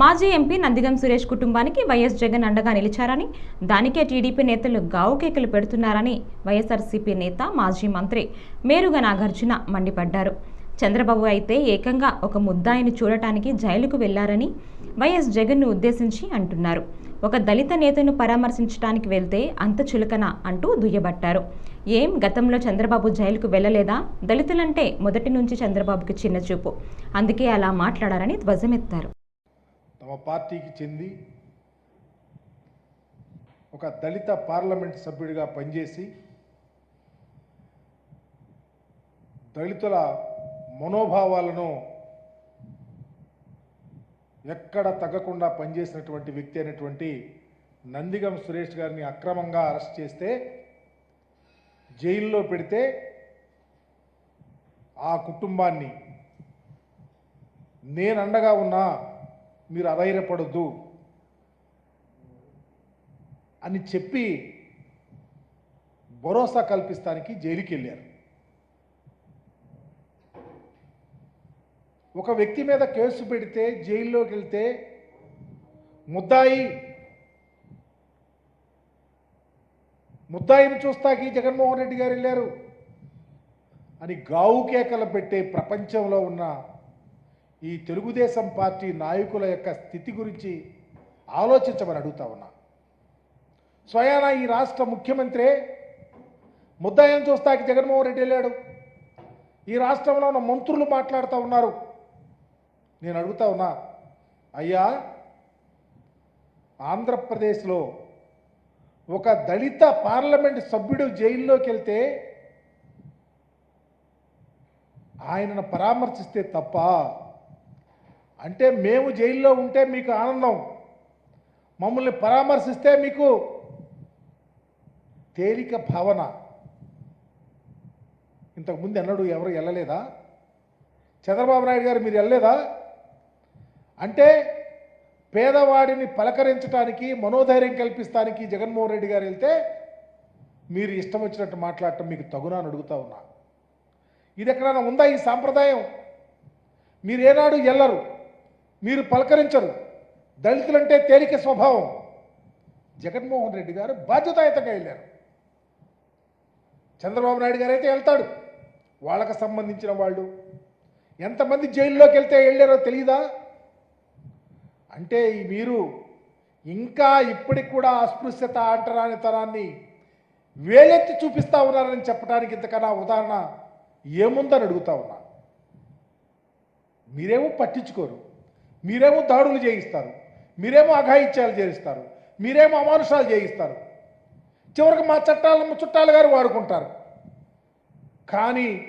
మాజీ ఎంపీ నందిగం సురేష్ కుటుంబానికి వైఎస్ జగన్ అండగా నిలిచారని దానికే టీడీపీ నేతలు గావు కేకలు పెడుతున్నారని వైఎస్ఆర్సీపీ నేత మాజీ మంత్రి మేరుగ నాగార్జున మండిపడ్డారు. చంద్రబాబు అయితే ఏకంగా ఒక ముద్దాయిని చూడటానికి జైలుకు వెళ్ళారని వైఎస్ జగన్ను ఉద్దేశించి అంటున్నారు. ఒక దళిత నేతను పరామర్శించడానికి వెళ్తే అంత చులకన అంటూ దుయ్యబట్టారు. ఏం గతంలో చంద్రబాబు జైలుకు వెళ్ళలేదా? దళితులంటే మొదటి నుంచి చంద్రబాబుకి చిన్న చూపు. అందుకే అలా మాట్లాడారని ధ్వజమెత్తారు. తమ పార్టీకి చెంది ఒక దళిత పార్లమెంట్ సభ్యుడిగా పనిచేసి దళితుల మనోభావాలను ఎక్కడ తగ్గకుండా పనిచేసినటువంటి వ్యక్తి అయినటువంటి నందిగం సురేష్ గారిని అక్రమంగా అరెస్ట్ చేస్తే జైల్లో పెడితే ఆ కుటుంబాన్ని నేను అండగా ఉన్నా మీరు అధైర్యపడద్దు అని చెప్పి భరోసా కల్పిస్తానికి జైలుకి వెళ్ళారు ఒక వ్యక్తి మీద కేసు పెడితే జైల్లోకి వెళ్తే ముద్దాయి ముద్దాయిని చూస్తాకి జగన్మోహన్ రెడ్డి గారు వెళ్ళారు. అని గావు కేకలు పెట్టే ప్రపంచంలో ఉన్న ఈ తెలుగుదేశం పార్టీ నాయకుల యొక్క స్థితి గురించి ఆలోచించమని అడుగుతా ఉన్నా. స్వయాన ఈ రాష్ట్ర ముఖ్యమంత్రి ముద్దాయం చూస్తాకి జగన్మోహన్ రెడ్డి వెళ్ళాడు. ఈ రాష్ట్రంలో ఉన్న మంత్రులు మాట్లాడుతూ ఉన్నారు. నేను అడుగుతా ఉన్నా అయ్యా ఆంధ్రప్రదేశ్లో ఒక దళిత పార్లమెంట్ సభ్యుడు జైల్లోకి వెళ్తే ఆయనను పరామర్శిస్తే తప్ప అంటే మేము జైల్లో ఉంటే మీకు ఆనందం. మమ్మల్ని పరామర్శిస్తే మీకు తేలిక భావన. ఇంతకుముందు ఎన్నడూ ఎవరు వెళ్ళలేదా చంద్రబాబు నాయుడు గారు మీరు వెళ్ళలేదా అంటే పేదవాడిని పలకరించడానికి మనోధైర్యం కల్పిస్తానికి జగన్మోహన్ రెడ్డి గారు వెళ్తే మీరు ఇష్టం వచ్చినట్టు మాట్లాడటం మీకు తగునా అని అడుగుతా ఉన్నా. ఇది ఎక్కడైనా ఉందా ఈ సాంప్రదాయం? మీరు ఏనాడు వెళ్ళరు మీరు పలకరించరు. దళితులంటే తేలిక స్వభావం. జగన్మోహన్ రెడ్డి గారు బాధ్యతాయుతంగా వెళ్ళారు. చంద్రబాబు నాయుడు గారు అయితే వెళ్తాడు. వాళ్ళకు సంబంధించిన వాళ్ళు ఎంతమంది జైల్లోకి వెళ్తే వెళ్ళారో తెలియదా అంటే మీరు ఇంకా ఇప్పటికి కూడా అస్పృశ్యత అంటరాని తరాన్ని వేలెత్తి చూపిస్తా ఉన్నారని చెప్పడానికి ఇంతకన్నా ఉదాహరణ ఏముందని అడుగుతా ఉన్నా. మీరేమో పట్టించుకోరు. మీరేమో దాడులు చేయిస్తారు. మీరేమో అఘాయిత్యాలు చేయిస్తారు. మీరేమో అమానుషాలు చేయిస్తారు. చివరికి మా చట్టాలను చుట్టాలు గారు వాడుకుంటారు. కానీ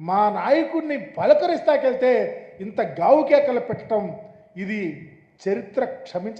మా నాయకుడిని పలకరిస్తాకెళ్తే ఇంత గావుకేకలు పెట్టడం ఇది చరిత్ర క్షమించ